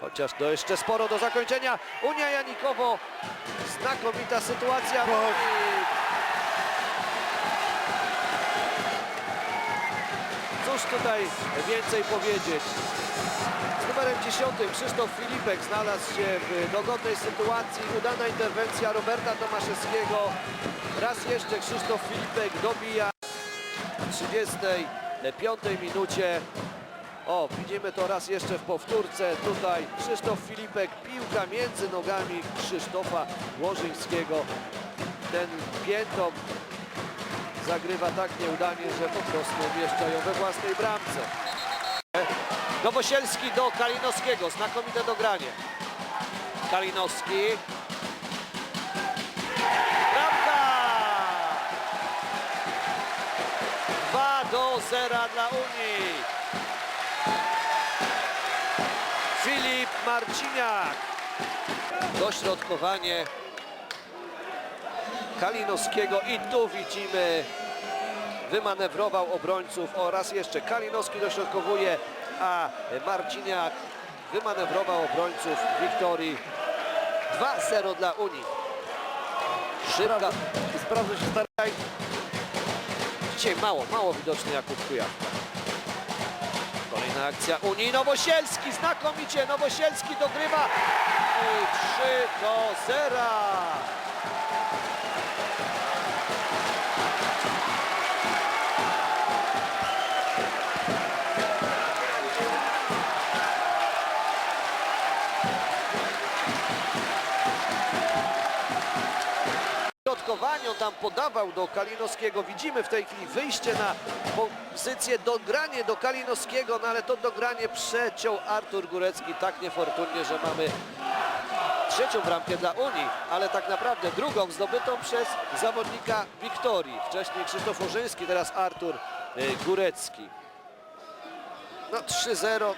Chociaż to jeszcze sporo do zakończenia. Unia Janikowo, znakomita sytuacja. Cóż tutaj więcej powiedzieć? Z numerem 10 Krzysztof Filipek znalazł się w dogodnej sytuacji. Udana interwencja Roberta Tomaszewskiego. Raz jeszcze Krzysztof Filipek dobija w 35 minucie. O, widzimy to raz jeszcze w powtórce. Tutaj Krzysztof Filipek, piłka między nogami Krzysztofa Łożyńskiego. Ten piętą zagrywa tak nieudanie, że po prostu umieszcza ją we własnej bramce. Nowosielski do Kalinowskiego. Znakomite dogranie. Kalinowski. Bramka! 2 do 0 dla Unii. Filip Marciniak. Dośrodkowanie Kalinowskiego i tu widzimy wymanewrował obrońców oraz jeszcze Kalinowski dośrodkowuje, a Marciniak wymanewrował obrońców Wiktorii 2-0 dla Unii. Szybka. Sprawdza się stara. Dzisiaj mało, mało widoczny Jakub Kujawka. Akcja Unii. Nowosielski, znakomicie. Nowosielski dogrywa. I 3 do 0. środkowaniu tam podawał do Kalinowskiego. Widzimy w tej chwili wyjście na pozycję, dogranie do Kalinowskiego, no ale to dogranie przeciął Artur Górecki tak niefortunnie, że mamy trzecią bramkę dla Unii, ale tak naprawdę drugą zdobytą przez zawodnika Wiktorii. Wcześniej Krzysztof Urzyński, teraz Artur y, Górecki. No 3-0.